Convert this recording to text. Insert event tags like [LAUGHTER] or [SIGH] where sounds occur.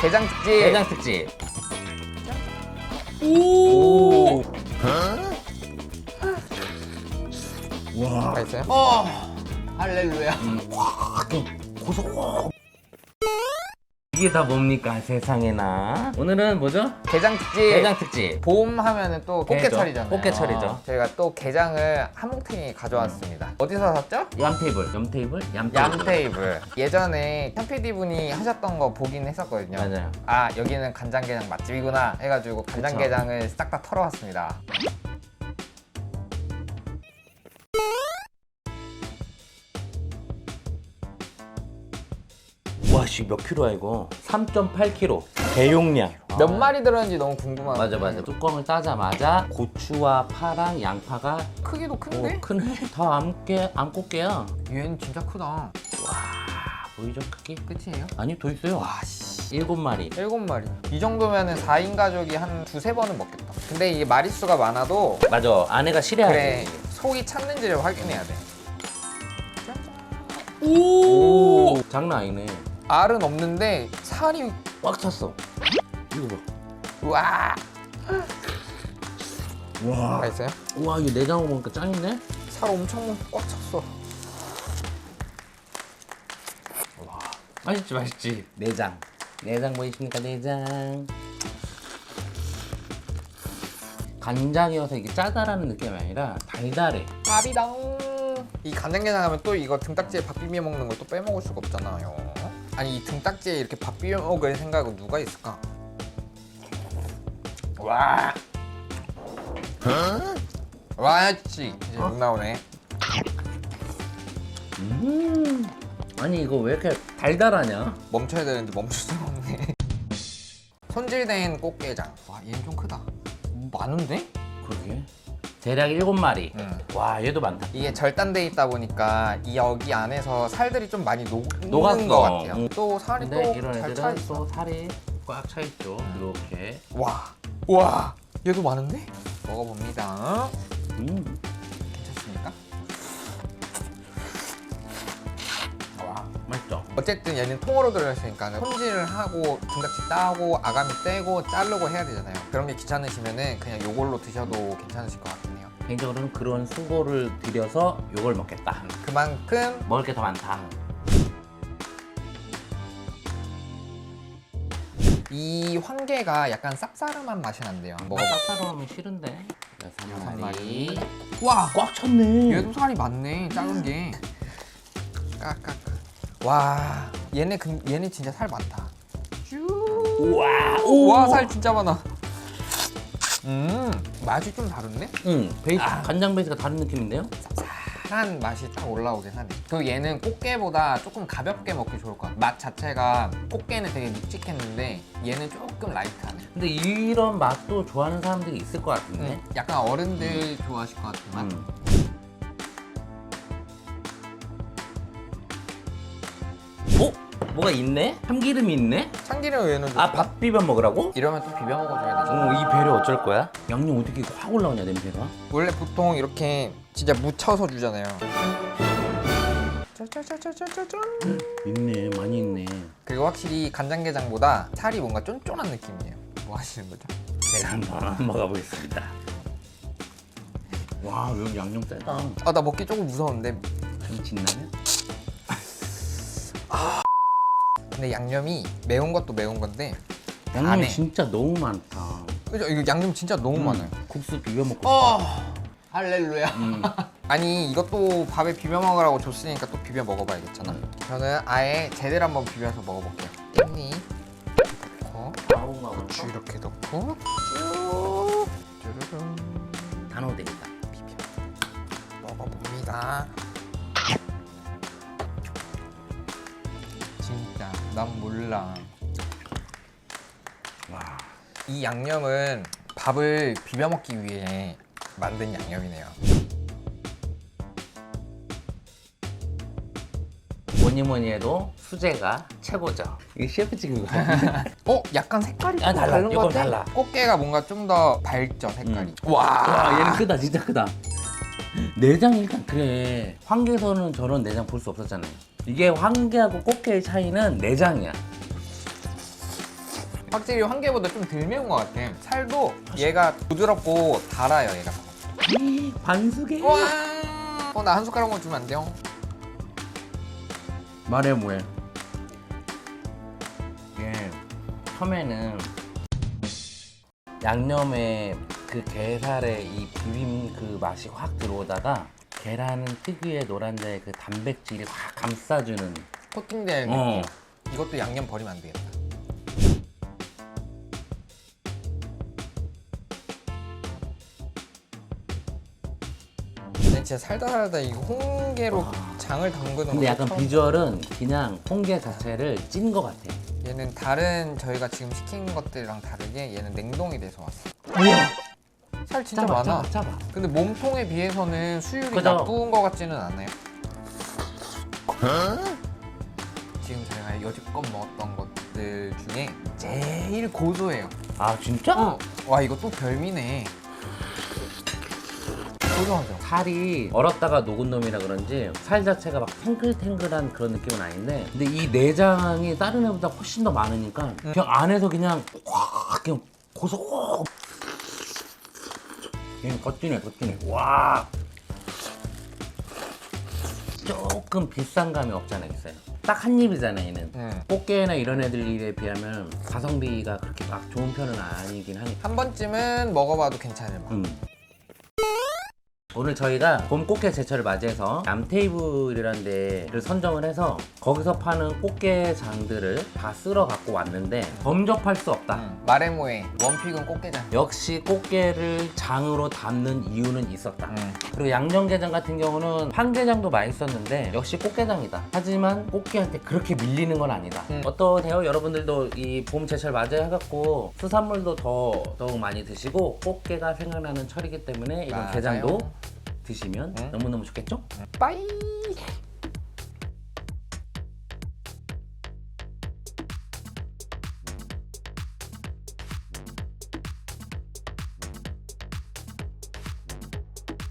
게장 특집. 게장 특집. 오. 와. 맛있어요? 어. 할렐루야. 고소. 이게 다 뭡니까 세상에나. 오늘은 뭐죠? 게장 특집. 게장 특집. 봄 하면은 또 꽃게철이잖아요. 꽃게철이죠. 저희가 또 게장을 한 뭉탱이 가져왔습니다. 어디서 샀죠? 얌 테이블, 염 테이블, 얌 테이블. 얌 테이블. 예전에 현 PD 분이 하셨던 거 보긴 했었거든요. 맞아요. 아 여기는 간장게장 맛집이구나 해가지고 간장게장을 싹 다 털어왔습니다. 와, 씨, 몇 킬로야 이거? 3.8kg. 대용량. 몇 마리 들었는지 너무 궁금하네. 맞아, 맞아. 뚜껑을 따자마자 고추와 파랑 양파가 크기도 오, 큰데? 크네. 다 암깨, 암꽃게야. 얘는 진짜 크다. 와, 보이죠 크기? 끝이에요? 아니, 더 있어요. 와 씨. 일곱 마리. 일곱 마리. 이 정도면은 4인 가족이 한 두세 번은 먹겠다. 근데 이게 마리수가 많아도 맞아, 아내가 실해야지. 그래 속이 찼는지를 확인해야 돼. 오, 장난 아니네. 알은 없는데 살이 꽉 찼어. 이거 봐. 와 와. 맛있어요? 와, 이거 내장으로 보니까 짱이네? 살 엄청 꽉 찼어. 맛있지, 맛있지. 내장. 내장 보이십니까, 내장. 간장이어서 이게 짜다라는 느낌이 아니라 달달해. 밥이당. 이 간장게장 하면 또 이거 등딱지에 밥 비벼 먹는 걸 또 빼먹을 수가 없잖아요. 아니 이 등딱지에 이렇게 밥 비벼 먹을 생각은 누가 있을까? 와. 와치 이제 욕 나오네. 음. 아니, 이거 왜 이렇게 달달하냐? 멈춰야 되는데 멈출 수가 없네. [LAUGHS] 손질된 꽃게장. 와 얘는 좀 크다. 음, 많은데? 그러게. 대략 일곱 마리. 응. 와, 얘도 많다. 이게 절단돼 있다 보니까 이 여기 안에서 살들이 좀 많이 녹는 녹았어. 것 같아요. 응. 또 살이 근데 이런 또잘 차 애들은 있어. 또 살이 꽉 차 있죠. 이렇게. 와, 와, 얘도 많은데? 먹어봅니다. 음. 괜찮습니까? 와. 맛있죠? 어쨌든 얘는 통으로 들어있으니까 손질을 하고 등딱지 따고 아가미 떼고 자르고 해야 되잖아요. 그런 게 귀찮으시면은 그냥 요걸로 드셔도 괜찮으실 것 같긴 해요. 개인적으로는 그런 수고를 들여서 요걸 먹겠다. 그만큼 먹을 게 더 많다. 이 황게가 약간 쌉싸름한 맛이 난대요. 먹어봐. 쌉싸름하면 싫은데. 여섯 마리. 와, 꽉 찼네. 얘도 살이 많네. 작은 게. 까까까. 와, 얘네 근 얘네 진짜 살 많다. 쭉. 우와. 와, 살 진짜 많아. 음, 맛이 좀 다른데? 응. 베이스 아. 간장 베이스가 다른 느낌인데요? 한 맛이 딱 올라오긴 하네. 그리고 얘는 꽃게보다 조금 가볍게 먹기 좋을 것 같아. 맛 자체가 꽃게는 되게 묵직했는데 얘는 조금 라이트하네. 근데 이런 맛도 좋아하는 사람들이 있을 것 같은데. 음, 약간 어른들 좋아하실 것 같은 맛. 음. 어? 뭐가 있네? 참기름이 있네? 참기름 얘는 좀 아, 밥 비벼 먹으라고? 이러면 또 비벼 먹어줘야 되죠. 어, 이 배를 어쩔 거야? 양념 어떻게 확 올라오냐, 냄새가? 원래 보통 이렇게 진짜 묻혀서 주잖아요. 짜짜짜짜짜짠. 있네, 많이 있네. 그리고 확실히 간장게장보다 살이 뭔가 쫀쫀한 느낌이에요. 뭐 하시는 거죠? 제가 한번 [LAUGHS] 먹어보겠습니다. 와, 여기 양념 세다. 아 나 먹기 조금 무서운데. 좀 진나요? 근데 양념이 매운 것도 매운 건데. 양념이 안 해. 진짜 너무 많다. 그죠? 이거 양념 진짜 너무 음, 많아요. 국수 비벼 먹고 어. 할렐루야. 음. [LAUGHS] 아니 이것도 밥에 비벼 먹으라고 줬으니까 또 비벼 먹어봐야겠잖아. 음. 저는 아예 제대로 한번 비벼서 먹어볼게요. 깻잎 넣고 아웅하고 고추 이렇게 넣고 쭉 쭈르릉 다 넣어도 되겠다. 비벼 먹어봅니다. 진짜 난 몰라. 와. 이 양념은 밥을 비벼 먹기 위해 만든 양념이네요. 뭐니 뭐니 해도 수제가 최고죠. 이 셰프 찍은 거. [LAUGHS] 어? 약간 색깔이 아, 좀 달라. 다른 것 이건 같아. 달라. 꽃게가 뭔가 좀 더 밝죠 색깔이. 음. 와. 와, 얘는 크다, 진짜 크다. 내장 일단 그래. 황게에서는 저런 내장 볼 수 없었잖아요. 이게 황게하고 꽃게의 차이는 내장이야. 확실히 황게보다 좀 덜 매운 것 같아. 살도 얘가 부드럽고 달아요, 얘가. 반숙에 와! 어, 나 한 숟가락만 주면 안 돼요? 말해 뭐해 이게 처음에는 양념에 그 게살의 이 비빔 그 맛이 확 들어오다가 계란 특유의 노란자의 그 단백질이 확 감싸주는 코팅된 어. 느낌. 이것도 양념 버리면 안 되겠다. 근데 진짜 살다 살다 이 홍게로 장을 담그는 근데 약간 처음- 비주얼은 그냥 홍게 자체를 찐 것 같아 얘는 다른 저희가 지금 시킨 것들이랑 다르게 얘는 냉동이 돼서 왔어. 우와 살 진짜 짜봐 많아. 짜봐 짜봐 근데 몸통에 비해서는 수율이 그죠? 나쁜 것 같지는 않아요. 지금 저희가 여지껏 먹었던 것들 중에 제일 고소해요. 아 진짜? 어. 와 이거 또 별미네. 고소하죠. 살이 얼었다가 녹은 놈이라 그런지 살 자체가 막 탱글탱글한 그런 느낌은 아닌데 근데 이 내장이 다른 애보다 훨씬 더 많으니까 그냥 안에서 그냥 확 그냥 고소 그냥 겉지네 겉지네 와 조금 비싼 감이 없잖아 있어요 딱 한 입이잖아 얘는 음. 꽃게나 이런 애들에 비하면 가성비가 그렇게 막 좋은 편은 아니긴 하니까 한 번쯤은 먹어봐도 괜찮을 맛. 음. 오늘 저희가 봄 꽃게 제철을 맞이해서 남테이블이라는 데를 선정을 해서 거기서 파는 꽃게 장들을 다 쓸어 갖고 왔는데 범접할 수 없다. 음. 마레모의 원픽은 꽃게장. 역시 꽃게를 장으로 담는 이유는 있었다. 음. 그리고 양념게장 같은 경우는 판게장도 맛있었는데 역시 꽃게장이다. 하지만 꽃게한테 그렇게 밀리는 건 아니다. 음. 어떠세요? 여러분들도 이 봄 제철 맞이해갖고 수산물도 더 더욱 많이 드시고 꽃게가 생각나는 철이기 때문에 이런 맞아요. 게장도 드시면 음. 너무너무 좋겠죠? 빠이.